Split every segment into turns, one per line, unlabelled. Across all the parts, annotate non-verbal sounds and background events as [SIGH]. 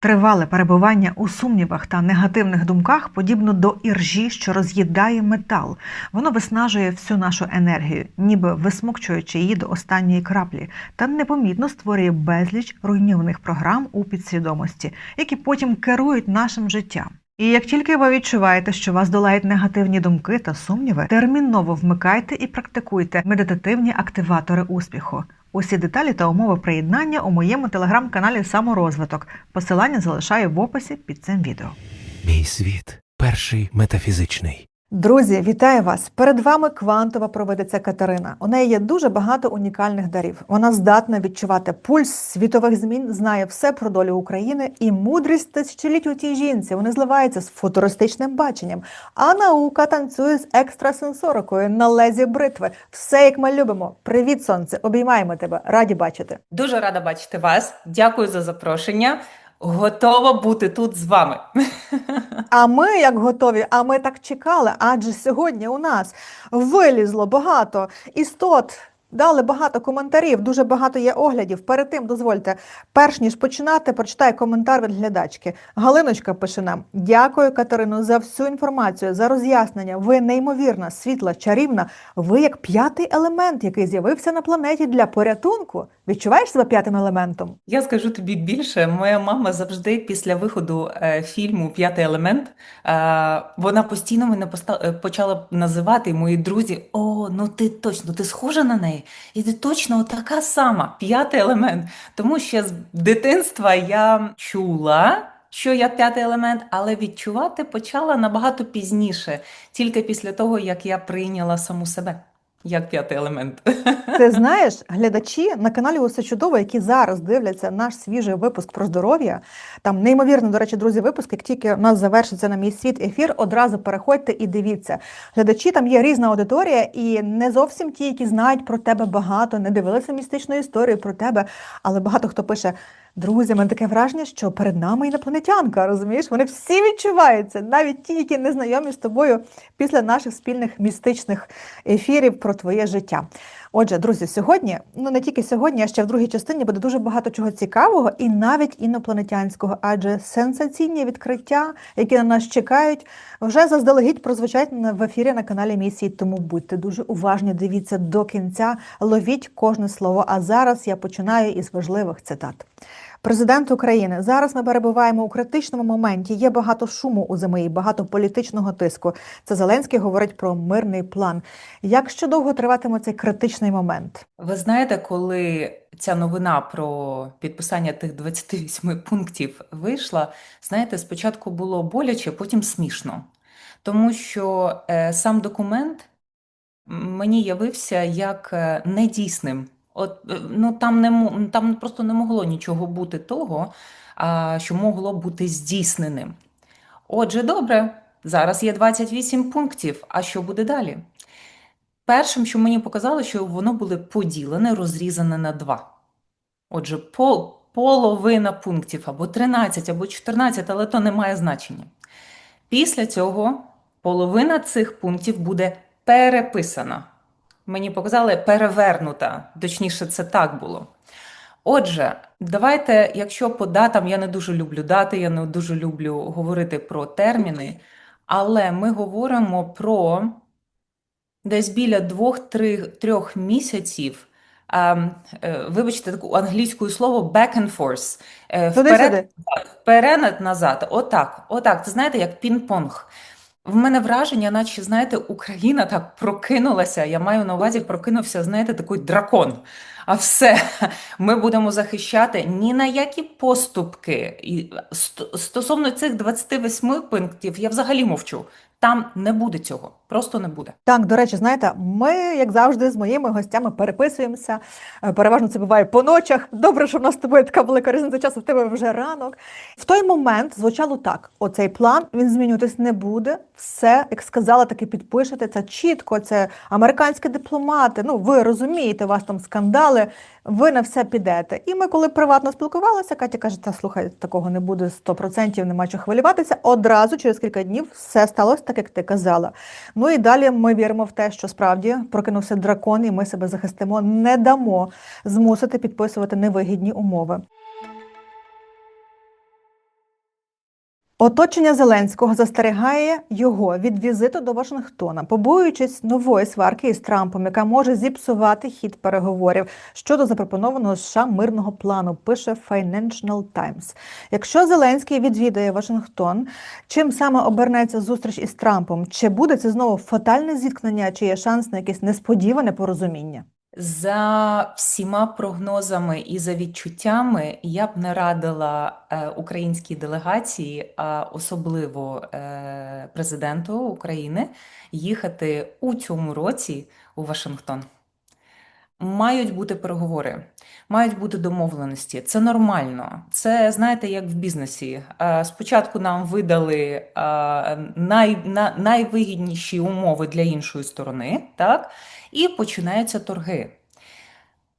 Тривале перебування у сумнівах та негативних думках подібно до іржі, що роз'їдає метал. Воно виснажує всю нашу енергію, ніби висмокчуючи її до останньої краплі, та непомітно створює безліч руйнівних програм у підсвідомості, які потім керують нашим життям. І як тільки ви відчуваєте, що вас долають негативні думки та сумніви, терміново вмикайте і практикуйте медитативні активатори успіху. Усі деталі та умови приєднання у моєму телеграм-каналі Саморозвиток. Посилання залишаю в описі під цим відео.
Мій світ перший метафізичний.
Друзі, вітаю вас! Перед вами квантова провидиця Катерина. У неї є дуже багато унікальних дарів. Вона здатна відчувати пульс світових змін, знає все про долю України і мудрість тисячоліть у тій жінці. Вони зливаються з футуристичним баченням. А наука танцює з екстрасенсорикою на лезі бритви. Все як ми любимо. Привіт, сонце! Обіймаємо тебе, раді бачити.
Дуже рада бачити вас. Дякую за запрошення. Готова бути тут з вами. [LAUGHS]
А ми як готові, а ми так чекали, адже сьогодні у нас вилізло багато істот. Дали багато коментарів, дуже багато є оглядів. Перед тим дозвольте, перш ніж починати, прочитаю коментар від глядачки. Галиночка пише нам: Дякую, Катерину, за всю інформацію, за роз'яснення. Ви неймовірна, світла, чарівна. Ви як п'ятий елемент, який з'явився на планеті для порятунку. Відчуваєш себе п'ятим елементом?
Я скажу тобі більше. Моя мама завжди після виходу е, фільму П'ятий елемент е, вона постійно мене е, почала називати мої друзі: О, ну ти точно, ти схожа на неї, і ти точно така сама, п'ятий елемент. Тому ще з дитинства я чула. Що я п'ятий елемент, але відчувати почала набагато пізніше, тільки після того, як я прийняла саму себе як п'ятий елемент.
Ти [LAUGHS] знаєш, глядачі на каналі Усе чудово, які зараз дивляться наш свіжий випуск про здоров'я. Там неймовірно, до речі, друзі, випуск. Як тільки у нас завершиться на мій світ ефір, одразу переходьте і дивіться. Глядачі там є різна аудиторія, і не зовсім ті, які знають про тебе багато, не дивилися містичну історію про тебе. Але багато хто пише. Друзі, мене таке враження, що перед нами інопланетянка, розумієш? Вони всі відчуваються, навіть ті, які не знайомі з тобою після наших спільних містичних ефірів про твоє життя. Отже, друзі, сьогодні, ну не тільки сьогодні, а ще в другій частині буде дуже багато чого цікавого і навіть інопланетянського, адже сенсаційні відкриття, які на нас чекають, вже заздалегідь прозвучать в ефірі на каналі Місії. Тому будьте дуже уважні, дивіться до кінця, ловіть кожне слово. А зараз я починаю із важливих цитат. Президент України зараз ми перебуваємо у критичному моменті. Є багато шуму у ЗМІ, багато політичного тиску. Це Зеленський говорить про мирний план. Як ще довго триватиме цей критичний момент?
Ви знаєте, коли ця новина про підписання тих 28 пунктів вийшла, знаєте, спочатку було боляче, потім смішно. Тому що е, сам документ мені явився як е, недійсним. От, е, ну, там, не, там просто не могло нічого бути того, а, що могло бути здійсненим. Отже, добре, зараз є 28 пунктів. А що буде далі? Першим, що мені показало, що воно було поділене, розрізане на два. Отже, пол, половина пунктів або 13, або 14, але то не має значення. Після цього половина цих пунктів буде переписана. Мені показали перевернута, точніше, це так було. Отже, давайте, якщо по датам, я не дуже люблю дати, я не дуже люблю говорити про терміни, але ми говоримо про десь біля двох-трьох місяців. ем, е, вибачте, таку англійською слово back and forth. Е, вперед, вперед назад. Отак, отак. Це знаєте, як пінг-понг. В мене враження, наче, знаєте, Україна так прокинулася. Я маю на увазі, прокинувся, знаєте, такий дракон. А все, [LAUGHS] ми будемо захищати ні на які поступки. І ст- стосовно цих 28 пунктів, я взагалі мовчу. Там не буде цього, просто не буде.
Так, до речі, знаєте, ми, як завжди, з моїми гостями переписуємося. Е, Переважно це буває по ночах. Добре, що в нас з тобою така велика різниця часу, в тебе вже ранок. В той момент звучало так: оцей план він змінюватись не буде. Все, як сказала, таки підпишете. Це чітко, це американські дипломати. Ну, ви розумієте, у вас там скандали, ви на все підете. І ми, коли приватно спілкувалися, Катя каже: та слухай, такого не буде 100%, нема чого хвилюватися. Одразу через кілька днів все сталося так, як ти казала. Ну і далі ми віримо в те, що справді прокинувся дракон, і ми себе захистимо, не дамо змусити підписувати невигідні умови. Оточення Зеленського застерігає його від візиту до Вашингтона, побоюючись нової сварки із Трампом, яка може зіпсувати хід переговорів щодо запропонованого США мирного плану. Пише Financial Times. Якщо Зеленський відвідає Вашингтон, чим саме обернеться зустріч із Трампом? Чи буде це знову фатальне зіткнення, чи є шанс на якесь несподіване порозуміння?
За всіма прогнозами і за відчуттями я б не радила е, українській делегації, а особливо е, президенту України, їхати у цьому році у Вашингтон. Мають бути переговори, мають бути домовленості. Це нормально. Це знаєте, як в бізнесі. Е, Спочатку нам видали е, най, на, найвигідніші умови для іншої сторони, так? І починаються торги.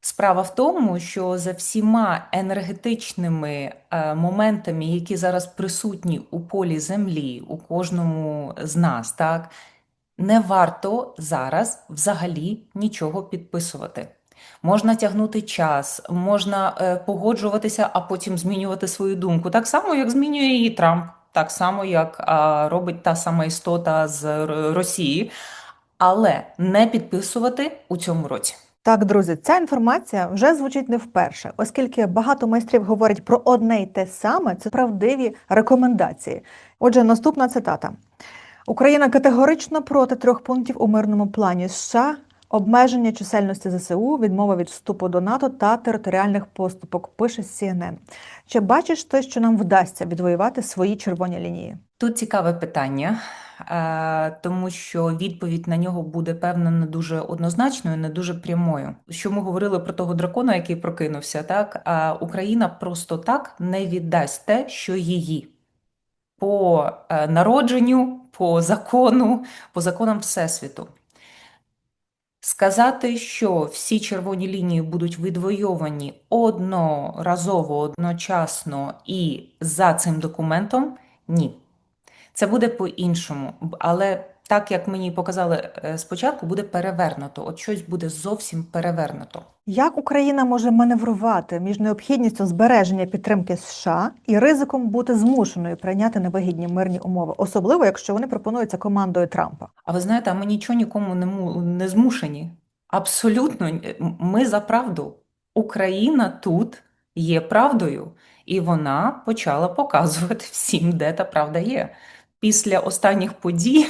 Справа в тому, що за всіма енергетичними е, моментами, які зараз присутні у полі землі, у кожному з нас, так, не варто зараз взагалі нічого підписувати. Можна тягнути час, можна е, погоджуватися, а потім змінювати свою думку. Так само, як змінює її Трамп, так само, як робить та сама істота з Росії, але не підписувати у цьому році.
Так, друзі, ця інформація вже звучить не вперше, оскільки багато майстрів говорять про одне й те саме, це правдиві рекомендації. Отже, наступна цитата: Україна категорично проти трьох пунктів у мирному плані США. Обмеження чисельності ЗСУ, відмова від вступу до НАТО та територіальних поступок, пише CNN. Чи бачиш ти, що нам вдасться відвоювати свої червоні лінії?
Тут цікаве питання, е, тому що відповідь на нього буде певно не дуже однозначною, не дуже прямою. Що ми говорили про того дракона, який прокинувся, так а Україна просто так не віддасть те, що її по е, народженню, по закону, по законам Всесвіту. Сказати, що всі червоні лінії будуть відвойовані одноразово, одночасно і за цим документом ні. Це буде по-іншому, але так як мені показали е, спочатку, буде перевернуто. От щось буде зовсім перевернуто.
Як Україна може маневрувати між необхідністю збереження підтримки США і ризиком бути змушеною прийняти невигідні мирні умови, особливо якщо вони пропонуються командою Трампа?
А ви знаєте, а ми нічого нікому не, не змушені. Абсолютно, ми за правду. Україна тут є правдою, і вона почала показувати всім, де та правда є. Після останніх подій,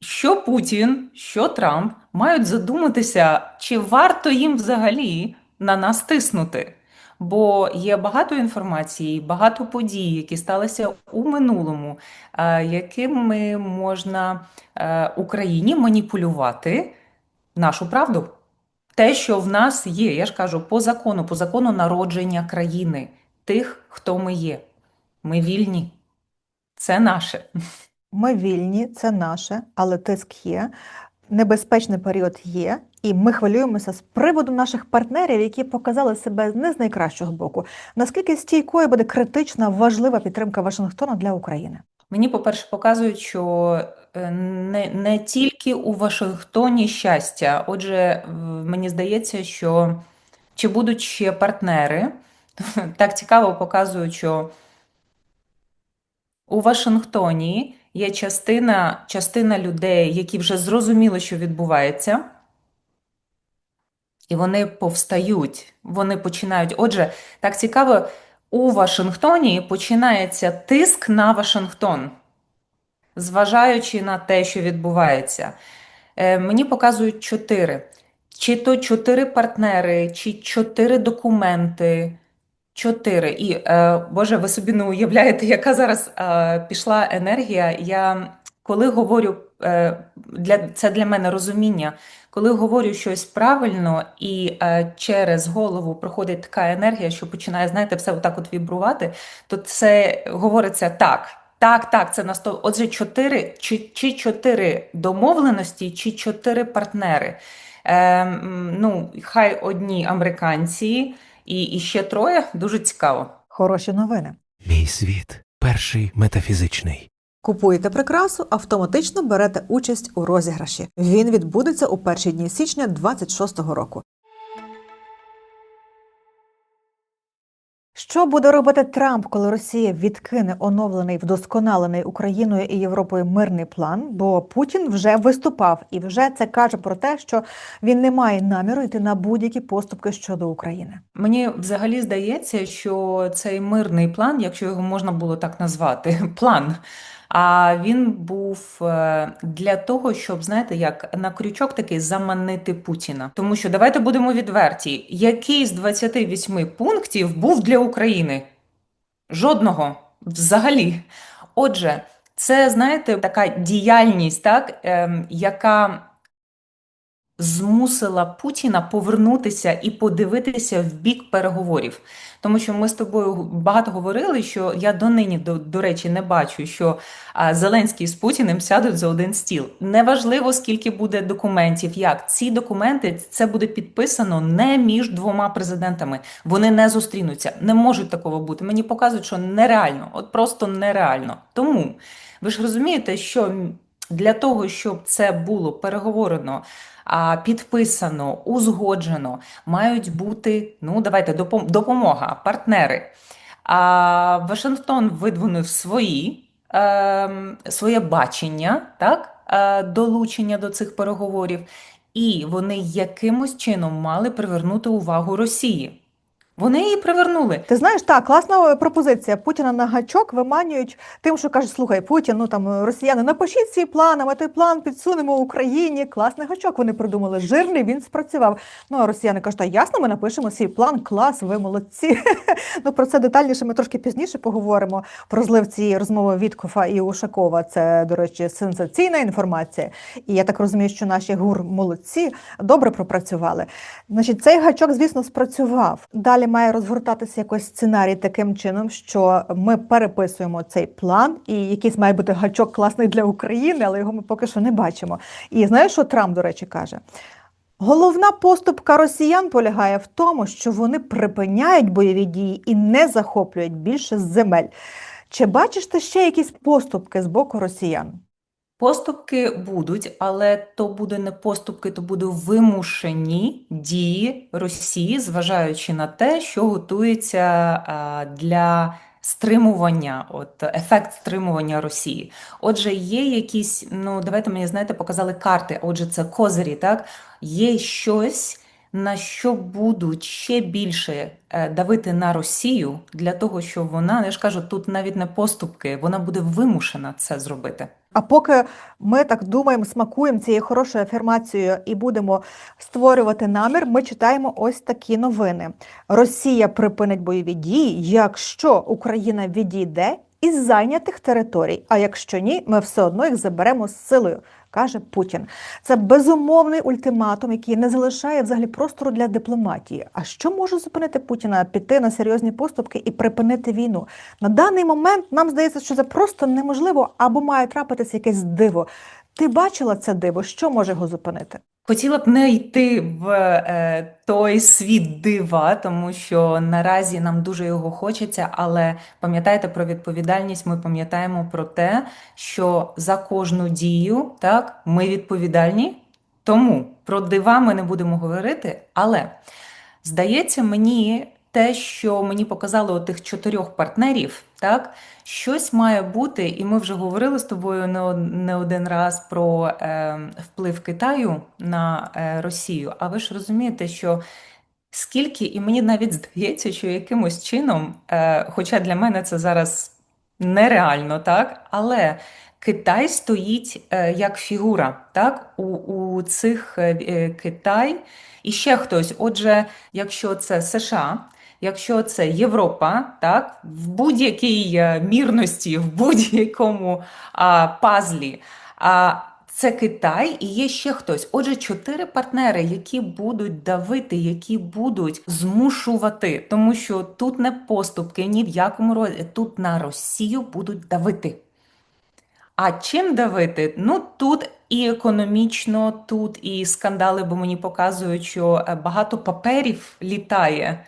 що Путін, що Трамп мають задуматися, чи варто їм взагалі на нас тиснути. Бо є багато інформації, багато подій, які сталися у минулому, е, якими можна е, Україні маніпулювати нашу правду. Те, що в нас є, я ж кажу, по закону, по закону народження країни, тих, хто ми є. Ми вільні. Це наше.
Ми вільні, це наше, але тиск є. Небезпечний період є, і ми хвилюємося з приводу наших партнерів, які показали себе не з найкращого боку. Наскільки стійкою буде критична важлива підтримка Вашингтона для України?
Мені, по-перше, показують, що е, не, не тільки у Вашингтоні щастя. Отже, мені здається, що чи будуть ще партнери, [LAUGHS] так цікаво показують, що у Вашингтоні є частина, частина людей, які вже зрозуміли, що відбувається, і вони повстають, вони починають. Отже, так цікаво, у Вашингтоні починається тиск на Вашингтон, зважаючи на те, що відбувається. Е, Мені показують чотири. Чи то чотири партнери, чи чотири документи. Чотири. І, е, Боже, ви собі не уявляєте, яка зараз е, пішла енергія. Я коли говорю, е, для, це для мене розуміння, коли говорю щось правильно і через голову проходить така енергія, що починає, знаєте, все отак от вібрувати, то це говориться так. Так, так, це на сто. Отже, чотири чи, чи чотири домовленості, чи чотири партнери. Е, ну, хай одні американці і, і ще троє дуже цікаво.
Хороші новини.
Мій світ перший метафізичний.
Купуєте прикрасу, автоматично берете участь у розіграші. Він відбудеться у перші дні січня 26-го року. Що буде робити Трамп, коли Росія відкине оновлений, вдосконалений Україною і Європою мирний план? Бо Путін вже виступав і вже це каже про те, що він не має наміру йти на будь-які поступки щодо України.
Мені взагалі здається, що цей мирний план, якщо його можна було так назвати, [LAUGHS] план. А він був е, для того, щоб знаєте, як на крючок такий заманити Путіна. Тому що давайте будемо відверті, який з 28 пунктів був для України? Жодного взагалі. Отже, це знаєте, така діяльність, так, ем, яка змусила Путіна повернутися і подивитися в бік переговорів. Тому що ми з тобою багато говорили, що я донині, до, до речі, не бачу, що а, Зеленський з Путіним сядуть за один стіл. Неважливо, скільки буде документів, як ці документи це буде підписано не між двома президентами. Вони не зустрінуться. Не можуть такого бути. Мені показують, що нереально, от просто нереально. Тому ви ж розумієте, що для того, щоб це було переговорено, підписано, узгоджено, мають бути, ну давайте допом- допомога, партнери. А Вашингтон видвинув свої, ем, своє бачення, так, е, долучення до цих переговорів, і вони якимось чином мали привернути увагу Росії. Вони її привернули.
Ти знаєш, так, класна пропозиція. Путіна на гачок виманюють тим, що каже, слухай, Путін, ну там росіяни, напишіть свій план, а ми той план підсунемо Україні. Класний гачок. Вони придумали жирний, він спрацював. Ну а росіяни кажуть, та ясно, ми напишемо свій план, клас, ви молодці. [LAUGHS] ну про це детальніше ми трошки пізніше поговоримо. Про злив цієї розмови Віткофа і Ушакова. Це, до речі, сенсаційна інформація. І я так розумію, що наші гур молодці добре пропрацювали. Значить, цей гачок, звісно, спрацював. Далі має розгортатися якось сценарій таким чином, що ми переписуємо цей план, і якийсь має бути гачок класний для України, але його ми поки що не бачимо. І знаєш, що Трамп, до речі, каже? Головна поступка росіян полягає в тому, що вони припиняють бойові дії і не захоплюють більше земель. Чи бачиш ти ще якісь поступки з боку росіян?
Поступки будуть, але то буде не поступки, то буде вимушені дії Росії, зважаючи на те, що готується для стримування, от ефект стримування Росії. Отже, є якісь, ну давайте мені знаєте, показали карти. Отже, це козирі, так є щось. На що будуть ще більше е, давити на Росію для того, щоб вона, я ж кажу, тут навіть не поступки, вона буде вимушена це зробити.
А поки ми так думаємо, смакуємо цією хорошою афірмацією і будемо створювати намір, ми читаємо ось такі новини: Росія припинить бойові дії, якщо Україна відійде із зайнятих територій. А якщо ні, ми все одно їх заберемо з силою. Каже Путін, це безумовний ультиматум, який не залишає взагалі простору для дипломатії. А що може зупинити Путіна піти на серйозні поступки і припинити війну? На даний момент нам здається, що це просто неможливо або має трапитися якесь диво. Ти бачила це диво? Що може його зупинити?
Хотіла б не йти в е, той світ дива, тому що наразі нам дуже його хочеться, але пам'ятайте про відповідальність, ми пам'ятаємо про те, що за кожну дію так, ми відповідальні, тому про дива ми не будемо говорити, але здається мені те, що мені показали у тих чотирьох партнерів, так, щось має бути, і ми вже говорили з тобою не, один раз про е, вплив Китаю на е, Росію. А ви ж розумієте, що скільки, і мені навіть здається, що якимось чином, е, хоча для мене це зараз нереально, так, але Китай стоїть е, як фігура, так, у, у цих е, Китай і ще хтось. Отже, якщо це США. Якщо це Європа, так, в будь-якій е, мірності, в будь-якому а, пазлі, а, це Китай і є ще хтось. Отже, чотири партнери, які будуть давити, які будуть змушувати, тому що тут не поступки ні в якому разі, тут на Росію будуть давити. А чим давити? Ну тут і економічно, тут і скандали, бо мені показують, що е, багато паперів літає.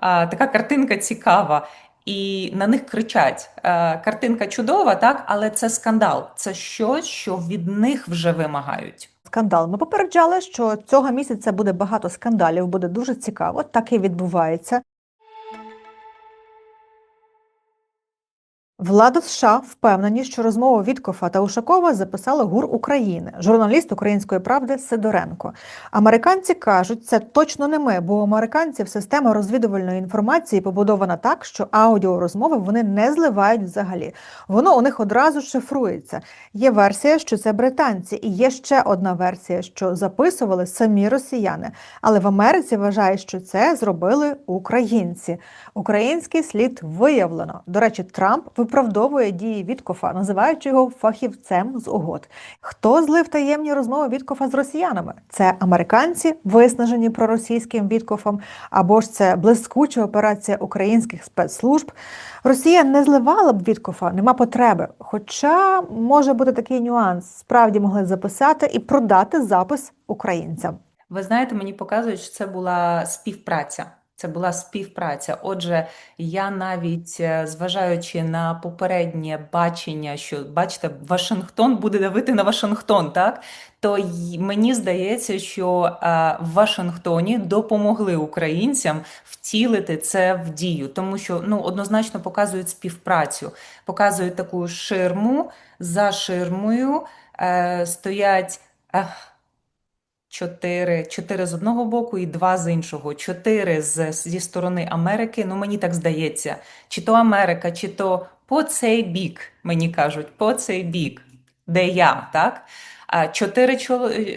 Така картинка цікава. І на них кричать. Е, Картинка чудова, так, але це скандал. Це щось, що від них вже вимагають.
Скандал. Ми попереджали, що цього місяця буде багато скандалів, буде дуже цікаво. Так і відбувається. Влада США впевнені, що розмову Віткофа та Ушакова записали ГУР України, журналіст Української правди Сидоренко. Американці кажуть, це точно не ми, бо у американців система розвідувальної інформації побудована так, що аудіорозмови вони не зливають взагалі. Воно у них одразу шифрується. Є версія, що це британці, і є ще одна версія, що записували самі росіяни. Але в Америці вважають, що це зробили українці. Український слід виявлено. До речі, Трамп виправдовує дії Віткофа, називаючи його фахівцем з угод. Хто злив таємні розмови Віткофа з росіянами? Це американці, виснажені проросійським Віткофом, або ж це блискуча операція українських спецслужб. Росія не зливала б Віткофа, нема потреби. Хоча може бути такий нюанс: справді могли записати і продати запис українцям.
Ви знаєте, мені показують, що це була співпраця. Це була співпраця. Отже, я навіть е, зважаючи на попереднє бачення, що бачите, Вашингтон буде давити на Вашингтон, так? То мені здається, що е, в Вашингтоні допомогли українцям втілити це в дію, тому що ну однозначно показують співпрацю, показують таку ширму. За ширмою е, стоять. Е, Чотири, чотири з одного боку і два з іншого. Чотири з, зі сторони Америки. Ну мені так здається, чи то Америка, чи то по цей бік, мені кажуть, по цей бік, де я, так? Чотири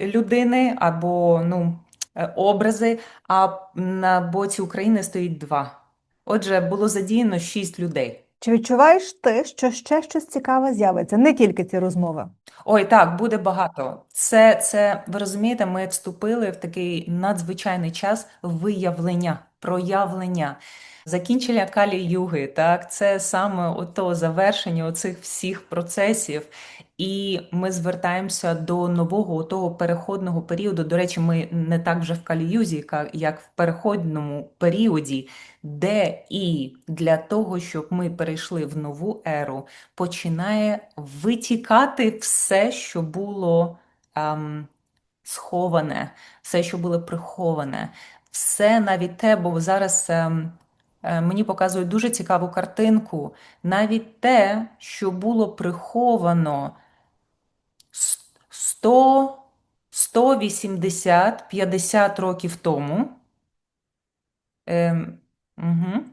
людини або ну, е, образи, а на боці України стоїть два. Отже, було задіяно шість людей.
Чи відчуваєш ти, що ще щось цікаве з'явиться, не тільки ці розмови?
Ой, так, буде багато. Це, це, ви розумієте, ми вступили в такий надзвичайний час виявлення, проявлення. Закінчення Калі-Юги, так, це саме ото завершення оцих всіх процесів. І ми звертаємося до нового того переходного періоду. До речі, ми не так вже в Калі-Юзі, як в переходному періоді, де і для того, щоб ми перейшли в нову еру, починає витікати все, що було ем, сховане, все, що було приховане, все навіть те, бо зараз ем, е, мені показують дуже цікаву картинку, навіть те, що було приховано 100, 180, 50 років тому, ем, угу,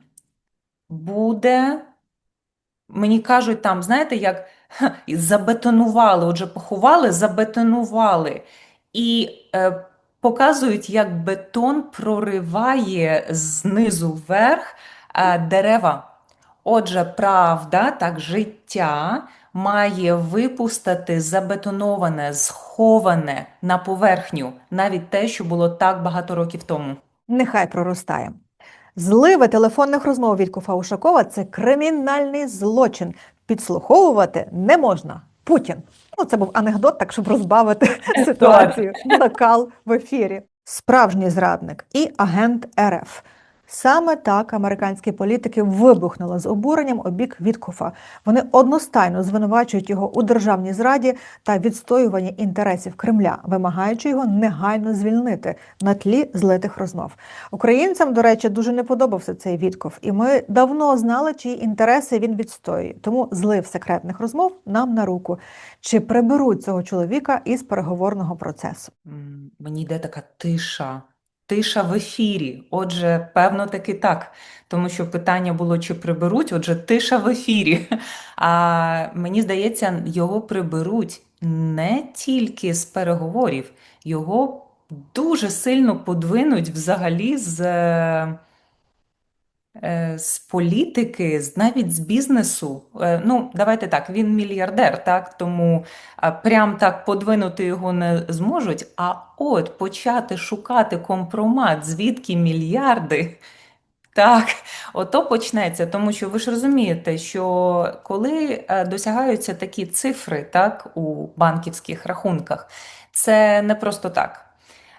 буде. Мені кажуть, там, знаєте, як ха, забетонували, отже, поховали, забетонували. І е, показують, як бетон прориває знизу вверх е, дерева. Отже, правда, так, життя має випустити забетоноване, сховане на поверхню, навіть те, що було так багато років тому.
Нехай проростає. Зливи телефонних розмов Віткофа Ушакова це кримінальний злочин. Підслуховувати не можна. Путін. Ну, це був анекдот, так щоб розбавити [LAUGHS] ситуацію. Накал в ефірі. Справжній зрадник і агент РФ. Саме так американські політики вибухнули з обуренням обік Віткофа. Вони одностайно звинувачують його у державній зраді та відстоюванні інтересів Кремля, вимагаючи його негайно звільнити на тлі злитих розмов. Українцям, до речі, дуже не подобався цей Вітков, і ми давно знали, чиї інтереси він відстоює. Тому злив секретних розмов нам на руку. Чи приберуть цього чоловіка із переговорного процесу?
Мені йде така тиша. Тиша в ефірі. Отже, певно, таки так. Тому що питання було, чи приберуть, отже, тиша в ефірі. [LAUGHS] А мені здається, його приберуть не тільки з переговорів, його дуже сильно подвинуть взагалі з, е, з політики, навіть з бізнесу. Е, Ну, давайте так, він мільярдер, так, тому прям так подвинути його не зможуть. А от почати шукати компромат, звідки мільярди. Так, ото почнеться, тому що ви ж розумієте, що коли е, досягаються такі цифри, так, у банківських рахунках, це не просто так.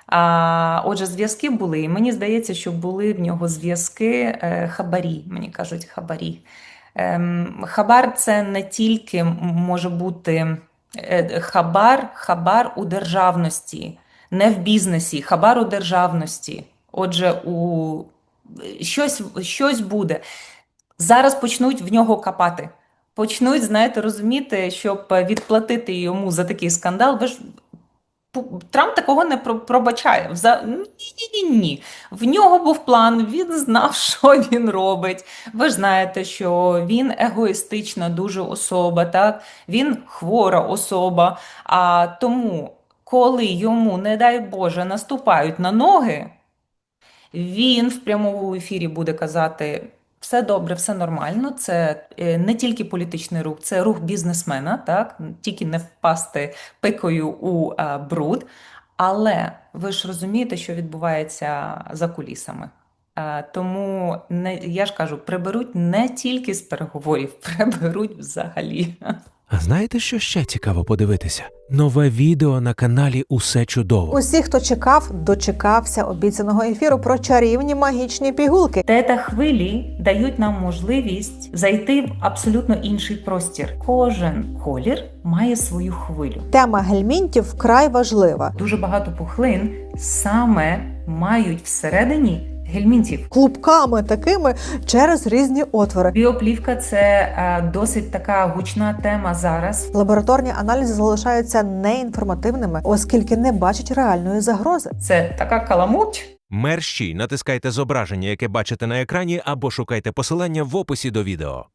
А, отже, зв'язки були, і мені здається, що були в нього зв'язки е, хабарі, мені кажуть, хабарі. Ем, хабар це не тільки може бути е, хабар, хабар у державності, не в бізнесі, хабар у державності. Отже, у щось, щось буде. Зараз почнуть в нього копати. почнуть, знаєте, розуміти, щоб відплатити йому за такий скандал. Ви ж Трамп такого не про- пробачає. Вза... Ні, ні, ні. В нього був план, він знав, [LAUGHS] що він робить. Ви ж знаєте, що він егоїстична дуже особа, так? Він хвора особа. А тому, коли йому, не дай Боже, наступають на ноги, він в прямому ефірі буде казати: все добре, все нормально. Це е, не тільки політичний рух, це рух бізнесмена, так? Тільки не впасти пикою у е, бруд. Але ви ж розумієте, що відбувається за кулісами. Е, Тому не, я ж кажу, приберуть не тільки з переговорів, [LAUGHS] приберуть взагалі.
А знаєте, що ще цікаво подивитися? Нове відео на каналі Усе чудово.
Усі, хто чекав, дочекався обіцяного ефіру про чарівні магічні пігулки.
Тета хвилі дають нам можливість зайти в абсолютно інший простір. Кожен колір має свою хвилю.
Тема гельмінтів вкрай важлива.
Дуже багато пухлин саме мають всередині гельмінтів.
Клубками такими через різні отвори.
Біоплівка це е, досить така гучна тема зараз.
Лабораторні аналізи залишаються неінформативними, оскільки не бачать реальної загрози.
Це така каламуть.
Мерщій натискайте зображення, яке бачите на екрані, або шукайте посилання в описі до відео.